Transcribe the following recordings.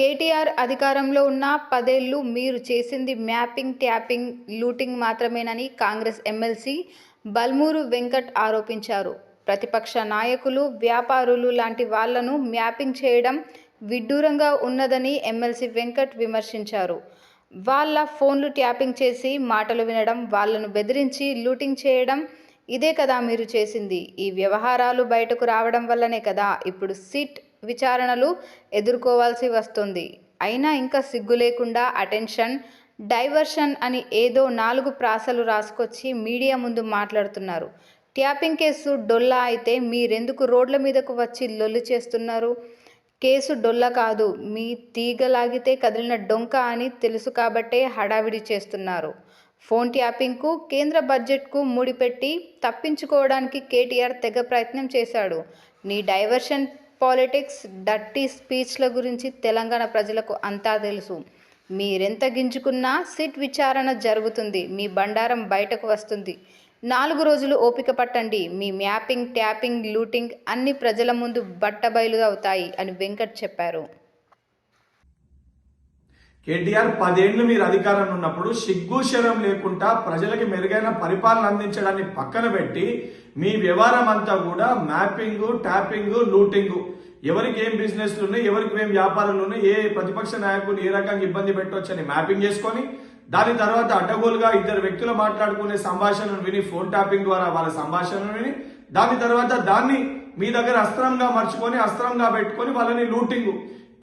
కేటీఆర్ అధికారంలో ఉన్న పదేళ్ళు మీరు చేసింది మ్యాపింగ్ ట్యాపింగ్ లూటింగ్ మాత్రమేనని కాంగ్రెస్ ఎమ్మెల్సీ బల్మూరు వెంకట్ ఆరోపించారు. ప్రతిపక్ష నాయకులు వ్యాపారులు లాంటి వాళ్ళను మ్యాపింగ్ చేయడం విడ్డూరంగా ఉన్నదని ఎమ్మెల్సీ వెంకట్ విమర్శించారు. వాళ్ళ ఫోన్లు ట్యాపింగ్ చేసి మాటలు వినడం వాళ్ళను బెదిరించి లూటింగ్ చేయడం ఇదే కదా మీరు చేసింది. ఈ వ్యవహారాలు బయటకు రావడం వల్లనే కదా ఇప్పుడు సిట్ విచారణలు ఎదుర్కోవాల్సి వస్తుంది. అయినా ఇంకా సిగ్గు లేకుండా అటెన్షన్ డైవర్షన్ అని ఏదో నాలుగు ప్రాసలు రాసుకొచ్చి మీడియా ముందు మాట్లాడుతున్నారు. ట్యాపింగ్ కేసు డొల్లా అయితే మీరెందుకు రోడ్ల మీదకు వచ్చి లొల్లి చేస్తున్నారు? కేసు డొల్ల కాదు మీ తీగ లాగితే కదిలిన డొంక అని తెలుసు కాబట్టే హడావిడి చేస్తున్నారు. ఫోన్ ట్యాపింగ్కు కేంద్ర బడ్జెట్కు ముడిపెట్టి తప్పించుకోవడానికి కేటీఆర్ తెగ ప్రయత్నం చేశాడు. నీ డైవర్షన్ పాలిటిక్స్ డర్టీ స్పీచ్ల గురించి తెలంగాణ ప్రజలకు అంతా తెలుసు. మీరెంత గింజుకున్నా సిట్ విచారణ జరుగుతుంది. మీ బండారం బయటకు వస్తుంది. నాలుగు రోజులు ఓపిక పట్టండి. మీ మ్యాపింగ్ ట్యాపింగ్ లూటింగ్ అన్ని ప్రజల ముందు బట్టబయలు అవుతాయి అని వెంకట్ చెప్పారు. కేటీఆర్ పదేళ్ళు మీరు అధికారంలో ఉన్నప్పుడు సిగ్గు శరం లేకుండా ప్రజలకి మెరుగైన పరిపాలన అందించడాన్ని పక్కన పెట్టి మీ వ్యవహారం అంతా కూడా మ్యాపింగ్ ట్యాపింగ్ లూటింగ్. ఎవరికి ఏం బిజినెస్లు ఉన్నాయి ఎవరికి ఏం వ్యాపారాలు ఉన్నాయి ఏ ప్రతిపక్ష నాయకులు ఏ రకంగా ఇబ్బంది పెట్టవచ్చని మ్యాపింగ్ చేసుకొని దాని తర్వాత అడ్డగోలుగా ఇద్దరు వ్యక్తులు మాట్లాడుకునే సంభాషణను విని ఫోన్ ట్యాపింగ్ ద్వారా వాళ్ళ సంభాషణను విని దాని తర్వాత దాన్ని మీ దగ్గర అస్త్రంగా మర్చుకొని అస్త్రంగా పెట్టుకొని వాళ్ళని లూటింగ్.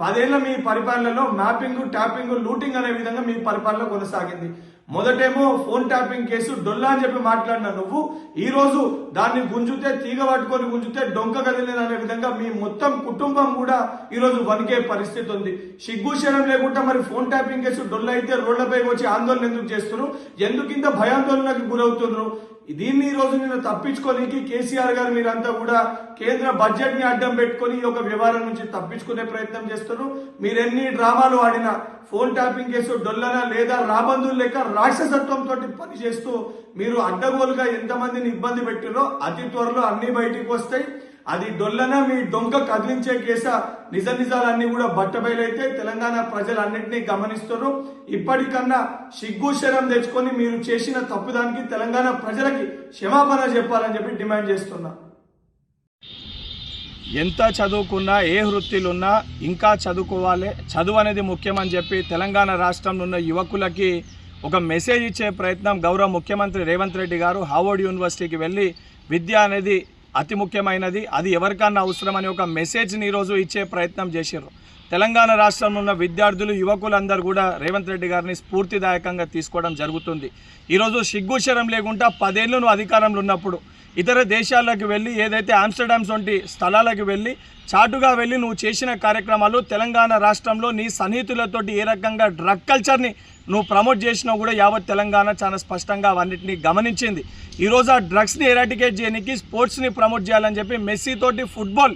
పదేళ్ళ మీ పరిపాలనలో మ్యాపింగ్ ట్యాపింగ్ లూటింగ్ అనే విధంగా మీ పరిపాలన కొనసాగింది. మొదటేమో ఫోన్ ట్యాపింగ్ కేసు డొల్లా అని చెప్పి మాట్లాడిన నువ్వు ఈ రోజు దాన్ని గుంజుతే తీగ పట్టుకొని గుంజుతే డొంక కదిలేదు అనే విధంగా మీ మొత్తం కుటుంబం కూడా ఈ రోజు వణికే పరిస్థితి ఉంది. సిగ్గుశరం లేకుండా మరి ఫోన్ ట్యాపింగ్ కేసు డొల్ల అయితే రోడ్లపై వచ్చి ఆందోళన ఎందుకు చేస్తున్నారు? ఎందుకు ఇంత భయాందోళనకు గురవుతున్నారు? దీన్ని ఈ రోజు నేను తప్పించుకోనికి కేసీఆర్ గారు మీరంతా కూడా కేంద్ర బడ్జెట్ని అడ్డం పెట్టుకొని ఈ యొక్క వ్యవహారం నుంచి తప్పించుకునే ప్రయత్నం చేస్తున్నారు. మీరు ఎన్ని డ్రామాలు ఆడినా ఫోన్ ట్యాపింగ్ కేసు డొల్లనా లేదా రాబందులు లేక రాక్షసత్వంతో పనిచేస్తూ మీరు అడ్డగోలుగా ఎంతమందిని ఇబ్బంది పెట్టిరో అతి త్వరలో అన్ని బయటికి వస్తాయి. అది డొల్లన మీ డొంక కదిలించే కేస నిజ నిజాలన్నీ కూడా బట్టబయలైతే తెలంగాణ ప్రజలన్నింటినీ గమనిస్తున్నారు. ఇప్పటికన్నా సిగ్గు శరం తెచ్చుకొని మీరు చేసిన తప్పుదానికి తెలంగాణ ప్రజలకి క్షమాపణ చెప్పాలని చెప్పి డిమాండ్ చేస్తున్నా. ఎంత చదువుకున్నా ఏ వృత్తిలున్నా ఇంకా చదువుకోవాలి. చదువు అనేది ముఖ్యమని చెప్పి తెలంగాణ రాష్ట్రంలో ఉన్న యువకులకి ఒక మెసేజ్ ఇచ్చే ప్రయత్నం గౌరవ ముఖ్యమంత్రి రేవంత్ రెడ్డి గారు హార్వర్డ్ యూనివర్సిటీకి వెళ్ళి విద్య అనేది అతి ముఖ్యమైనది. అది ఎవరికన్నా అవసరమని ఒక మెసేజ్ని ఈరోజు ఇచ్చే ప్రయత్నం చేశారు తెలంగాణ రాష్ట్రంలో ఉన్న విద్యార్థులు యువకులందరూ కూడా రేవంత్ రెడ్డి గారిని స్ఫూర్తిదాయకంగా తీసుకోవడం జరుగుతుంది. ఈరోజు సిగ్గుశరం లేకుండా పదేళ్ళు నువ్వు అధికారంలో ఉన్నప్పుడు ఇతర దేశాలకు వెళ్ళి ఏదైతే ఆమ్స్టర్డామ్స్ వంటి స్థలాలకు వెళ్ళి చాటుగా వెళ్ళి నువ్వు చేసిన కార్యక్రమాలు తెలంగాణ రాష్ట్రంలో నీ సన్నిహితులతోటి ఏ రకంగా డ్రగ్ కల్చర్ని నువ్వు ప్రమోట్ చేసినా కూడా యావత్ తెలంగాణ చాలా స్పష్టంగా అవన్నింటినీ గమనించింది. ఈరోజు ఆ డ్రగ్స్ని ఎరాటికేట్ చేయడానికి స్పోర్ట్స్ని ప్రమోట్ చేయాలని చెప్పి మెస్సీతోటి ఫుట్బాల్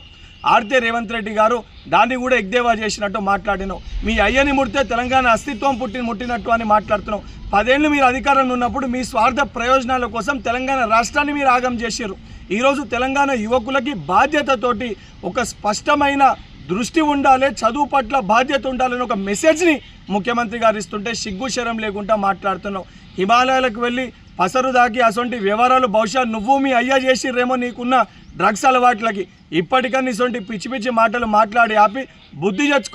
ఆడితే రేవంత్ రెడ్డి గారు దాన్ని కూడా ఎగ్దేవా చేసినట్టు మాట్లాడినావు. మీ అయ్యని ముడితే తెలంగాణ అస్తిత్వం పుట్టి ముట్టినట్టు అని మాట్లాడుతున్నావు. పదేళ్ళు మీరు అధికారంలో ఉన్నప్పుడు మీ స్వార్థ ప్రయోజనాల కోసం తెలంగాణ రాష్ట్రాన్ని మీరు ఆగం చేశారు ఈరోజు తెలంగాణ యువకులకి బాధ్యతతోటి ఒక స్పష్టమైన దృష్టి ఉండాలి చదువు పట్ల బాధ్యత ఉండాలని ఒక మెసేజ్ని ముఖ్యమంత్రి గారు ఇస్తుంటే సిగ్గు శరం లేకుండా మాట్లాడుతున్నావు. హిమాలయాలకు వెళ్ళి పసరు దాకి అసొంటి వివరాలు బహుశా నువ్వు మీ అయ్యా చేసిర్రేమో నీకున్న డ్రగ్స్ అలవాట్లకి. ఇప్పటికన్నా ఇసొంటి పిచ్చి పిచ్చి మాటలు మాట్లాడి ఆపి బుద్ధి తెచ్చుకో